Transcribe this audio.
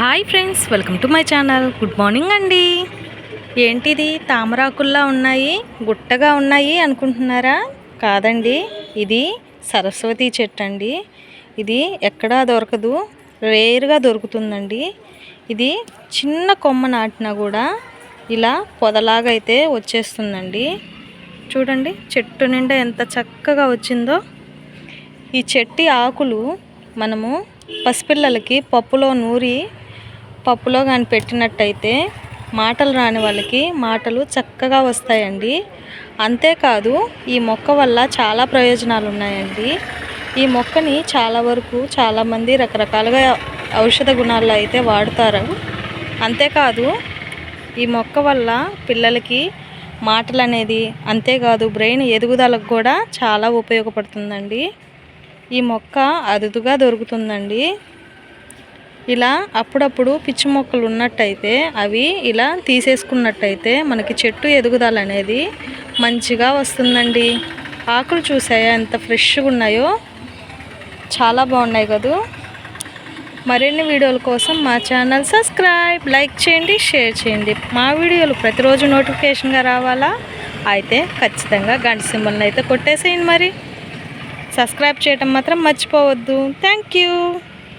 Hi friends welcome to my channel. Good morning అండి. ఏంటిది తామరాకుల్లా ఉన్నాయి గుట్టగా ఉన్నాయి అనుకుంటున్నారా? కాదండి ఇది సరస్వతి చెట్టు అండి ఇది ఎక్కడా దొరకదు రేరుగా దొరుకుతుందండి. ఇది చిన్న కొమ్మ నాటినా కూడా ఇలా పొదలాగా అయితే వచ్చేస్తుందండి. చూడండి చెట్టు నిండా ఎంత చక్కగా వచ్చిందో. ఈ చెట్టి ఆకులు మనము పసిపిల్లలకి పప్పులో నూరి పప్పులో కానీ పెట్టినట్టయితే మాటలు రాని వాళ్ళకి మాటలు చక్కగా వస్తాయండి. అంతేకాదు ఈ మొక్క వల్ల చాలా ప్రయోజనాలు ఉన్నాయండి. ఈ మొక్కని చాలా వరకు చాలామంది రకరకాలుగా ఔషధ గుణాల్లో అయితే వాడుతారు. అంతేకాదు ఈ మొక్క వల్ల పిల్లలకి మాటలు అనేది అంతేకాదు బ్రెయిన్ ఎదుగుదలకు కూడా చాలా ఉపయోగపడుతుందండి. ఈ మొక్క అరుదుగా దొరుకుతుందండి. ఇలా అప్పుడప్పుడు పిచ్చి మొక్కలు ఉన్నట్టయితే అవి ఇలా తీసేసుకున్నట్టయితే మనకి చెట్టు ఎదుగుదల అనేది మంచిగా వస్తుందండి. ఆకులు చూసాయా? ఎంత ఫ్రెష్గా ఉన్నాయో. చాలా బాగున్నాయి కదూ. మరిన్ని వీడియోల కోసం మా ఛానల్ సబ్స్క్రైబ్ లైక్ చేయండి షేర్ చేయండి. మా వీడియోలు ప్రతిరోజు నోటిఫికేషన్గా రావాలా? అయితే ఖచ్చితంగా గంట సింబల్ని అయితే కొట్టేసేయండి మరి. సబ్స్క్రైబ్ చేయటం మాత్రం మర్చిపోవద్దు. Thank you.